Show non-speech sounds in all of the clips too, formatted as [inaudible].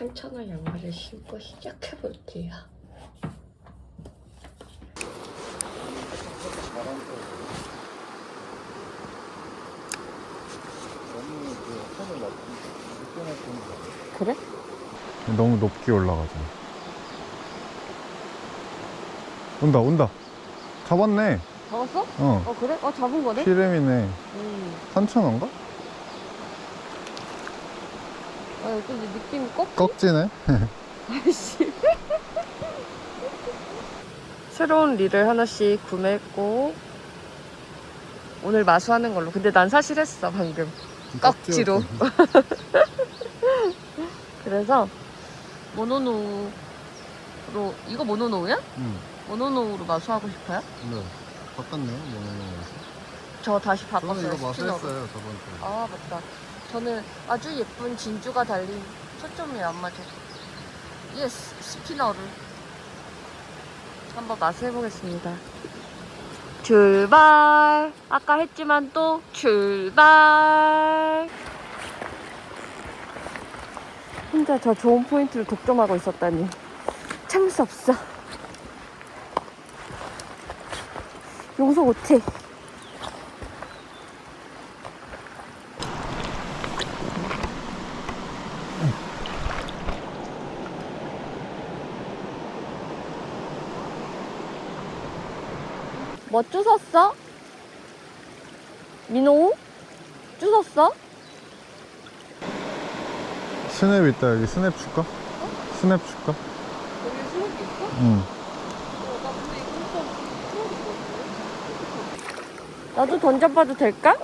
3,000원 양말을 신고 시작해 볼게요. 그? 그래? 너무 높게 올라가죠. 온다, 온다. 잡았네. 잡았어? 어. 어 그래? 어 잡은 거네? 피렘이네. 음. 3,000원가? 아 근데 느낌이 꺾? 꺽지네. 아이씨. [laughs] 새로운 릴을 하나씩 구매했고 오늘 마수하는 걸로. 근데 난 사실 했어 방금. 꺽지로. [laughs] 그래서 모노노우로 이거 모노노우야? 응. 모노노우로 마수하고 싶어요? 네. 바꿨네요, 모노노에서. 저 다시 바꿨어요. 저는 이거 스피너로. 마수했어요, 저번 주에. 아 맞다. 저는 아주 예쁜 진주가 달린 초점이 안 맞아. 예스 스피너를 한번 맛해 보겠습니다. 출발. 아까 했지만 또 출발. 혼자 저 좋은 포인트를 독점하고 있었다니 참을 수 없어. 용서 못해. 뭐 주웠어? 민호? 주웠어? 스냅 있다, 여기 스냅 줄까? 스냅 줄까? 여기 수목이 있어? 응. 나 근데 이거 나도 던져봐도 될까?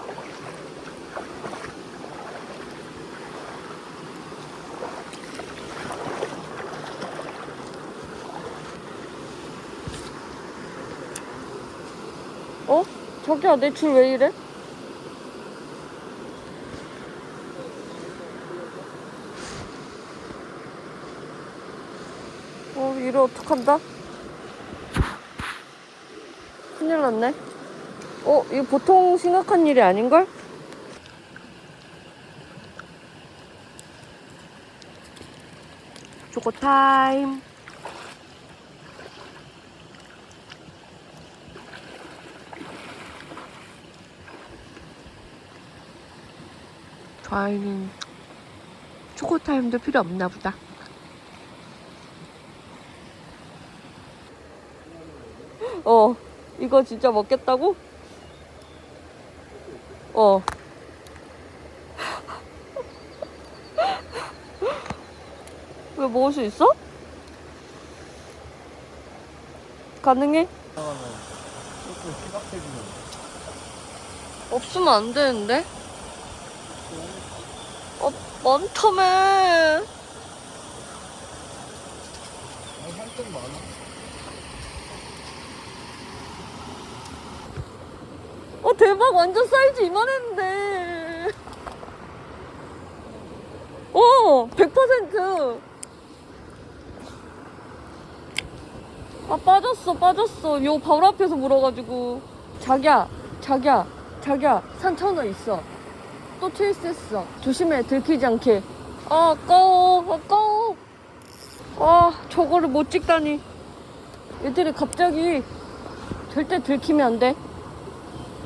어? 저기 야 내 줄 왜 이래? 어 이래 어떡한다? 큰일 났네. 어, 이거 보통 심각한 일이 아닌걸? 초코 타임. 저희는 초코 타임도 필요 없나 보다. 어, 이거 진짜 먹겠다고? 어. [laughs] 왜 먹을 수 있어? 가능해? 없으면 안 되는데? 아니, 한점 많아. 어, 대박. 완전 사이즈 이만했는데. 어, 100%. 아, 빠졌어, 빠졌어. 요 바로 앞에서 물어가지고. 자기야, 자기야, 자기야, 산천어 있어. 또 트위스했어. 조심해, 들키지 않게. 아, 아까워, 아까워. 아, 저거를 못 찍다니. 얘들이 갑자기 절대 들키면 안 돼.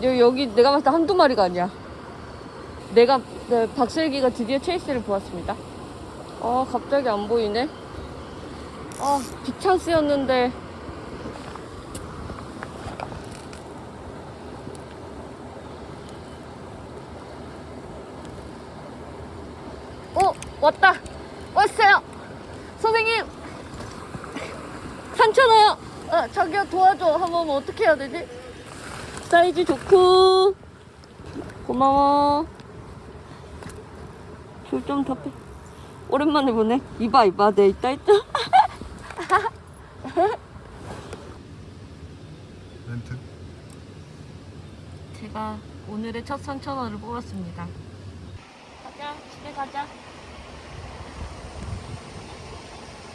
여, 여기 내가 봤을 때 한두 마리가 아니야. 내가, 네, 박슬기가 드디어 체이스를 보았습니다. 아, 갑자기 안 보이네. 아, 빅찬스였는데. 어, 왔다. 왔어요. 선생님. 산천어요. 어, 저기요, 도와줘. 한번 어떻게 해야 되지? 사이즈 좋고 고마워 줄좀더 빼. 오랜만에 보네 이봐 이봐 내 있다 있다 [laughs] 렌트? 제가 오늘의 첫 3,000원을 뽑았습니다 가자 집에 가자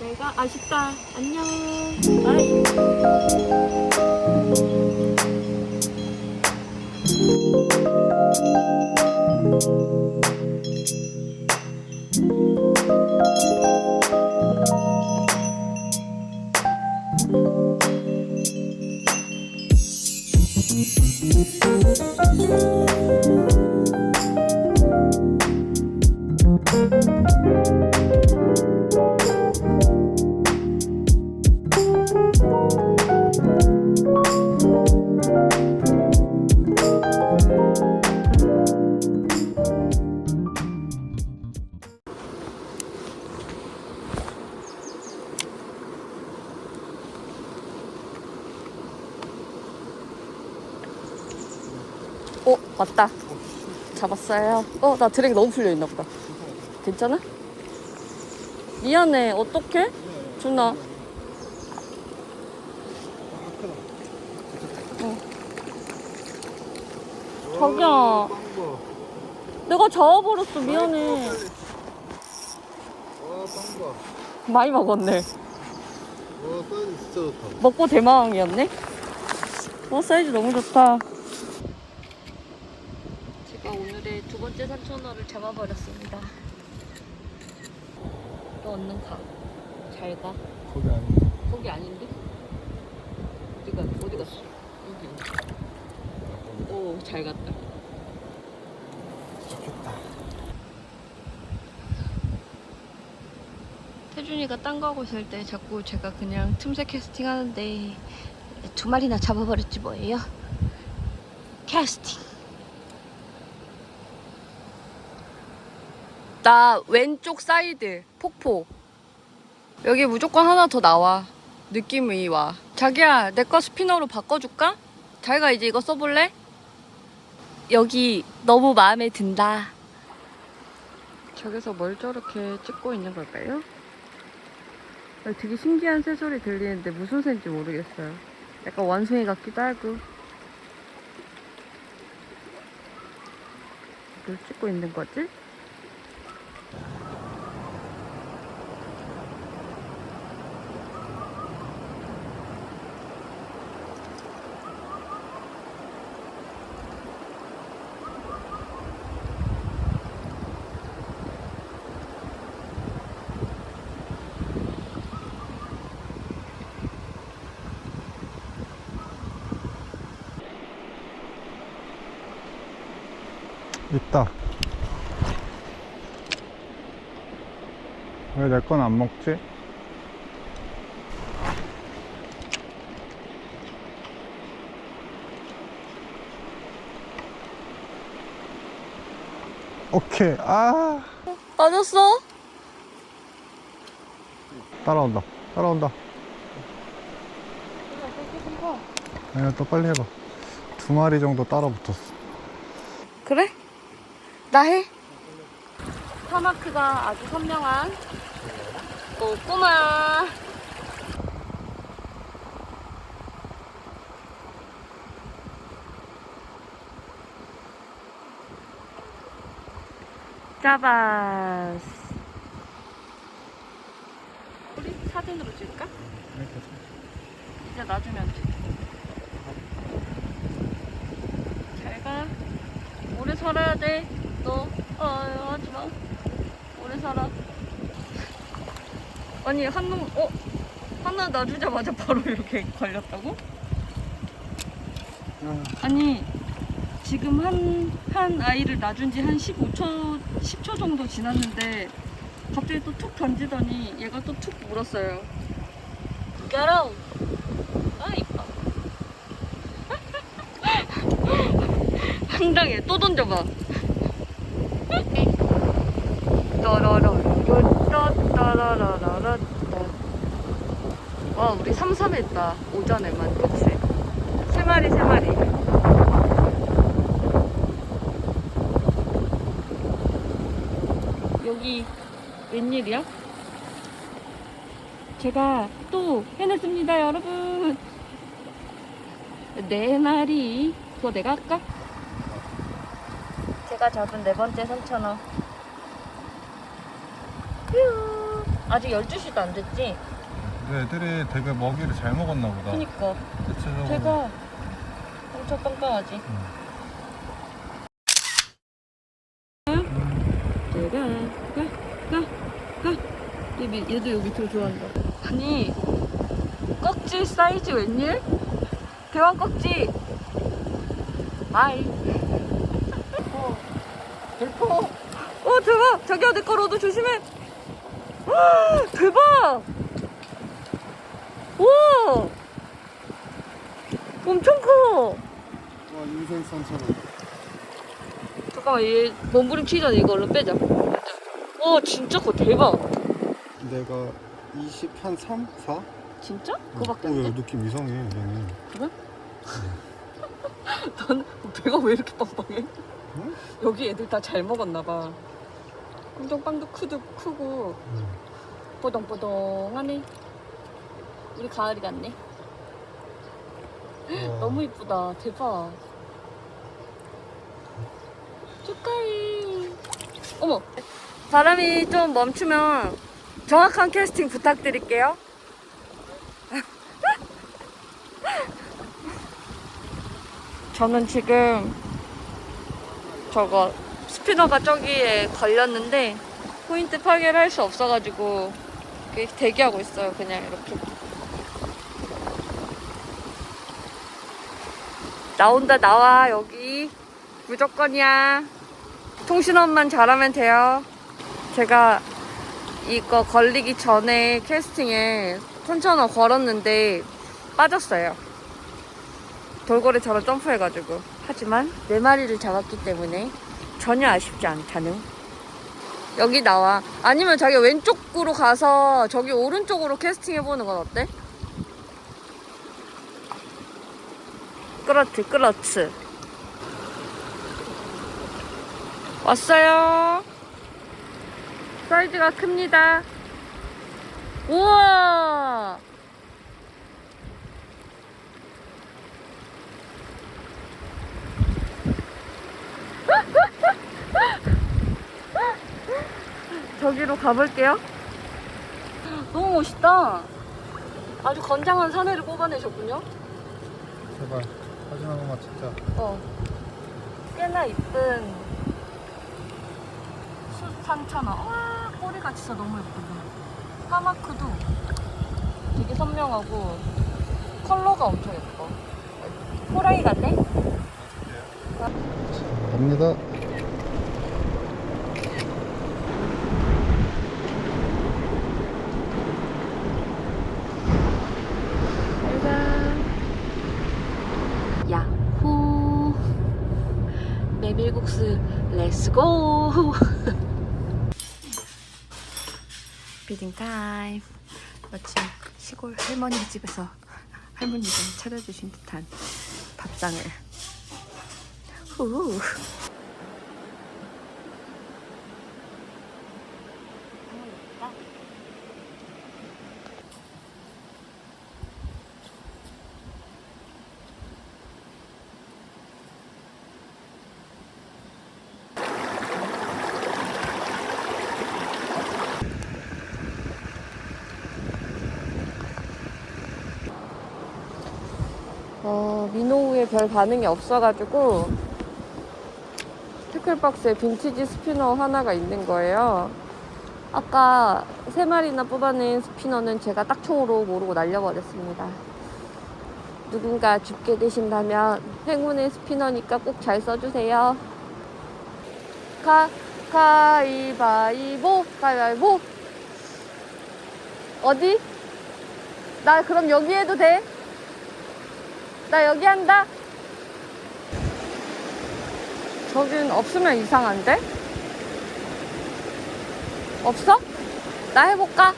내가 아쉽다. 안녕. 바이 잡았어요. 어, 나 드랙 너무 풀려있나 보다. 괜찮아? 미안해. 어떡해? 준아. 자기야. 내가 잡아버렸어. 미안해. 많이 먹었네. 먹고 대망이었네. 어, 사이즈 너무 좋다. 제가 번째 산천어를 잡아버렸습니다. 또 얼른 가. 잘 가. 거기 아니야. 거기 아닌데? 어디가, 어디 갔어? 여기. 오, 잘 갔다. 좋겠다. 태준이가 딴 거 하고 있을 때 자꾸 제가 그냥 틈새 캐스팅 하는데 두 마리나 잡아버렸지 뭐예요? 캐스팅. 나 왼쪽 사이드 폭포. 여기 무조건 하나 더 나와. 느낌이 와. 자기야, 내 거 스피너로 바꿔줄까? 자기가 이제 이거 써볼래? 여기 너무 마음에 든다. 저기서 뭘 저렇게 찍고 있는 걸까요? 아, 되게 신기한 새소리 들리는데 무슨 새인지 모르겠어요. 약간 원숭이 같기도 하고. 뭘 찍고 있는 거지? 있다. 왜 내 건 안 먹지? 오케이. 아, 빠졌어? 따라온다. 따라온다. 아니야, 또 빨리 해봐. 두 마리 정도 따라 붙었어. 그래? 나 해. 타마크가 아주 선명한 꼬꼬마. 짜바스. 우리 사진으로 찍을까? 이제 놔주면 돼. 잘 가. 오래 살아야 돼. 너. 아, 하지 마. 오래 살아. 아니, 한 놈, 어? 하나 놔주자마자 바로 이렇게 걸렸다고? 아니, 지금 한, 한 아이를 놔준 지 한 15초, 10초 정도 지났는데, 갑자기 또 툭 던지더니 얘가 또 툭 물었어요. Get out! 아, 이뻐. [laughs] 황당해. 또 던져봐. 따라라라라따라라라따 와 우리 삼삼했다 오전에만 그치? 세 마리 세 마리 여기 웬일이야? 제가 또 해냈습니다 여러분 네 마리 그거 내가 할까? 제가 잡은 네 번째 산천어. 휴. 아직 12시도 안 됐지? 근데 애들이 되게 먹이를 잘 먹었나 보다. 그니까. 대체적으로. 제가 엄청 깜깜하지? 내가 가, 가, 가. 얘, 얘도 여기 더 좋아한다. 아니, 꺽지 사이즈 웬일? 대왕 꺽지. 아이. 어. 대포! 어 대박! 자기야 내 거로도 조심해. 와 대박! 우와! 엄청 커. 와, 인생 산처럼. 잠깐만 얘 몸부림치기 전에 이거 얼른 빼자. 와 진짜 커 대박. 내가 20, 한 3? 4? 진짜? 그거밖에 어, 안 야, 돼? 느낌 이상해, 얘는. [laughs] 넌 배가 왜 이렇게 빵빵해? 응? 여기 애들 다 잘 먹었나 봐. 엄청 빵도 크도 크고 응. 뽀동뽀동하네. 우리 가을이 같네. 와. 너무 이쁘다. 대박. 축하해. 어머. 바람이 좀 멈추면 정확한 캐스팅 부탁드릴게요. [laughs] 저는 지금 저거 스피너가 저기에 걸렸는데 포인트 파괴를 할 수 없어가지고 대기하고 있어요. 그냥 이렇게. 나온다 나와 여기 무조건이야 통신원만 잘하면 돼요 제가 이거 걸리기 전에 캐스팅에 천천히 걸었는데 빠졌어요 돌고래처럼 점프해가지고 하지만 네 마리를 잡았기 때문에 전혀 아쉽지 않다는 여기 나와 아니면 자기 왼쪽으로 가서 저기 오른쪽으로 캐스팅 해보는 건 어때? 그렇지, 그렇지. 왔어요. 사이즈가 큽니다. 우와! [laughs] 저기로 가볼게요. 너무 멋있다. 아주 건장한 사내를 뽑아내셨군요. 제발, 사진 한 번만 찍자. 어. 꽤나 이쁜 수산천어. 와, 꼬리가 진짜 너무 예쁘다. 까마크도 되게 선명하고 컬러가 엄청 예뻐. 호랑이 같네? 갑니다. 야호. 메밀국수 렛츠고. 비딩 타임. 마침 시골 할머니 집에서 할머니가 차려주신 듯한 밥상을. 후. 어, 민호우에 별 반응이 없어가지고 태클박스에 빈티지 스피너 하나가 있는 거예요. 아까 세 마리나 뽑아낸 스피너는 제가 딱총으로 모르고 날려버렸습니다. 누군가 죽게 되신다면 행운의 스피너니까 꼭 잘 써주세요. 가, 가위바위보, 가위바위보. 어디? 나 그럼 여기 해도 돼? 나 여기 한다. 저긴 없으면 이상한데? 없어? 나 해볼까?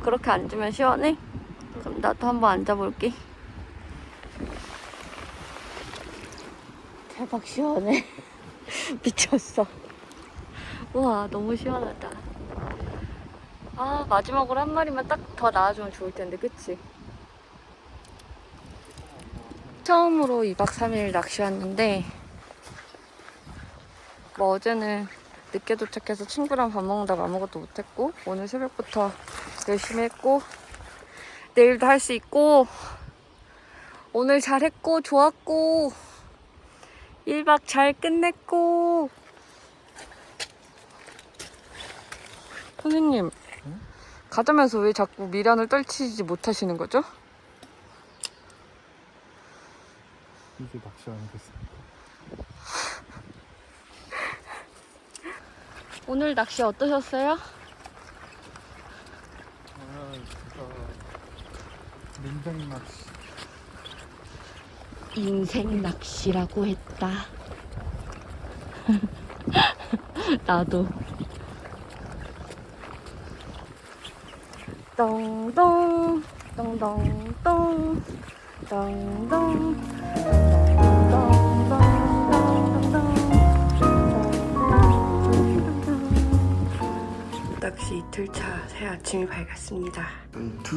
그렇게 앉으면 시원해? 그럼 나도 한번 앉아볼게. 대박 시원해. [laughs] 미쳤어. 우와, 너무 시원하다. 아, 마지막으로 한 마리만 딱 더 나와주면 좋을 텐데, 그치? 처음으로 2박 3일 낚시 왔는데, 뭐 어제는 늦게 도착해서 친구랑 밥 먹는다고 아무것도 못했고, 오늘 새벽부터 열심히 했고, 내일도 할 수 있고, 오늘 잘했고, 좋았고, 1박 잘 끝냈고, 선생님, 가자면서 왜 자꾸 미란을 떨치지 못하시는 거죠? 이게 낚시 아니겠습니까? 오늘 낚시 어떠셨어요? 아 진짜 민생 낚시 인생 낚시라고 했다. [laughs] 나도. 똥똥 똥똥똥 똥똥 낚시 이틀차 새 아침이 밝았습니다. 투